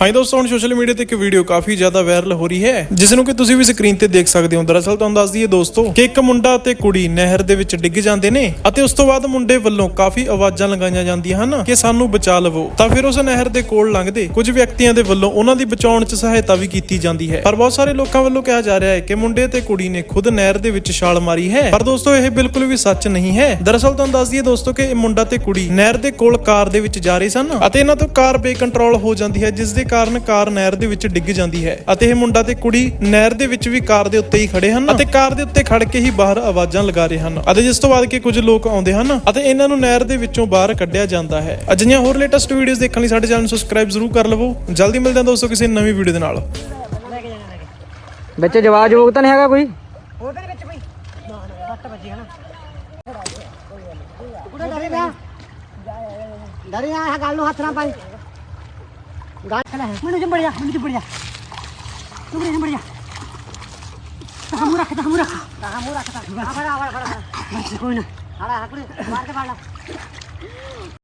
ਹਾਂ ਦੋਸਤੋ, ਹੁਣ ਸੋਸ਼ਲ ਮੀਡੀਆ ਤੇ ਇੱਕ ਵੀਡੀਓ ਕਾਫੀ ਜ਼ਿਆਦਾ ਵਾਇਰਲ ਹੋ ਰਹੀ ਹੈ ਜਿਸ ਨੂੰ ਕਿ ਤੁਸੀਂ ਵੀ ਸਕਰੀਨ ਤੇ ਦੇਖ ਸਕਦੇ ਹੋ। ਦਰਅਸਲ ਤੁਹਾਨੂੰ ਦੱਸ ਦਈਏ ਦੋਸਤੋ ਕਿ ਇੱਕ ਮੁੰਡਾ ਤੇ ਕੁੜੀ ਨਹਿਰ ਦੇ ਵਿੱਚ ਡਿੱਗ ਜਾਂਦੇ ਨੇ ਅਤੇ ਉਸ ਤੋਂ ਬਾਅਦ ਮੁੰਡੇ ਵੱਲੋਂ ਕਾਫੀ ਆਵਾਜ਼ਾਂ ਲਗਾਈਆਂ ਜਾਂਦੀਆਂ ਹਨ ਕਿ ਸਾਨੂੰ ਬਚਾ ਲਵੋ। ਤਾਂ ਫਿਰ ਉਸ ਨਹਿਰ ਦੇ ਕੋਲ ਲੰਘਦੇ ਕੁਝ ਵਿਅਕਤੀਆਂ ਦੇ ਵੱਲੋਂ ਉਹਨਾਂ ਦੀ ਬਚਾਉਣ 'ਚ ਸਹਾਇਤਾ ਵੀ ਕੀਤੀ ਜਾਂਦੀ ਹੈ। ਪਰ ਬਹੁਤ ਸਾਰੇ ਲੋਕਾਂ ਵੱਲੋਂ ਕਿਹਾ ਜਾ ਰਿਹਾ ਹੈ ਕਿ ਮੁੰਡੇ ਤੇ ਕੁੜੀ ਨੇ ਖੁਦ ਨਹਿਰ ਦੇ ਵਿੱਚ ਛਾਲ ਮਾਰੀ ਹੈ। ਪਰ ਦੋਸਤੋ, ਇਹ ਬਿਲਕੁਲ ਵੀ ਸੱਚ ਨਹੀਂ ਹੈ। ਦਰਅਸਲ ਤੁਹਾਨੂੰ ਦੱਸ ਦਈਏ ਦੋਸਤੋ ਕਿ ਇਹ ਮੁੰਡਾ ਤੇ ਕੁੜੀ ਨਹਿਰ ਦੇ ਕੋਲ ਕਾਰ ਦੇ ਵਿੱਚ ਜਾ ਰਹੇ ਸਨ ਅਤੇ ਇਹਨਾਂ ਤੋਂ ਕਾਰ ਬੇਕੰਟਰੋਲ ਹੋ ਜਾਂਦੀ ਹੈ, ਜਿਸ ਦੇ ਕਾਰਨ ਕਾਰ ਨਹਿਰ ਦੇ ਵਿੱਚ ਡਿੱਗ ਜਾਂਦੀ ਹੈ ਅਤੇ ਇਹ ਮੁੰਡਾ ਤੇ ਕੁੜੀ ਨਹਿਰ ਦੇ ਵਿੱਚ ਵੀ ਕਾਰ ਦੇ ਉੱਤੇ ਹੀ ਖੜੇ ਹਨ ਅਤੇ ਕਾਰ ਦੇ ਉੱਤੇ ਖੜ ਕੇ ਹੀ ਬਾਹਰ ਆਵਾਜ਼ਾਂ ਲਗਾ ਰਹੇ ਹਨ ਅਤੇ ਜਿਸ ਤੋਂ ਬਾਅਦ ਕਿ ਕੁਝ ਲੋਕ ਆਉਂਦੇ ਹਨ ਅਤੇ ਇਹਨਾਂ ਨੂੰ ਨਹਿਰ ਦੇ ਵਿੱਚੋਂ ਬਾਹਰ ਕੱਢਿਆ ਜਾਂਦਾ ਹੈ। ਅਜਿਹੀਆਂ ਹੋਰ ਲੇਟੈਸਟ ਵੀਡੀਓਜ਼ ਦੇਖਣ ਲਈ ਸਾਡੇ ਚੈਨਲ ਨੂੰ ਸਬਸਕ੍ਰਾਈਬ ਜ਼ਰੂਰ ਕਰ ਲਵੋ। ਜਲਦੀ ਮਿਲਦੇ ਹਾਂ ਦੋਸਤੋ ਕਿਸੇ ਨਵੀਂ ਵੀਡੀਓ ਦੇ ਨਾਲ। ਵਿੱਚ ਜਵਾਬ ਜੋਗ ਤਾਂ ਨਹੀਂ ਹੈਗਾ ਕੋਈ? ਉਹਦੇ ਵਿੱਚ ਬਈ। ਨਾ ਨਾ ਰੱਟ ਵੱਜੀ ਹਨਾ। ਕੁੜੇ ਡਰੇ ਨਾ। ਡਰੇ ਨਾ ਇਹ ਗੱਲ ਨੂੰ ਹੱਥ ਨਾ ਪਾਈ। ਗੱਲ ਖੜਾ ਹੈ ਮੈਨੂੰ ਜੰਬੜ ਜਾ ਮੈਨੂੰ ਜੰਬੜ ਜਾ ਤੂੰ ਮੇਰੇ ਜੰਬੜ ਜਾ ਤਾਂ ਮੂੰਹ ਰੱਖ ਤਾਂ ਮੂੰਹ ਰੱਖ ਤਾਂ ਮੂੰਹ ਰੱਖ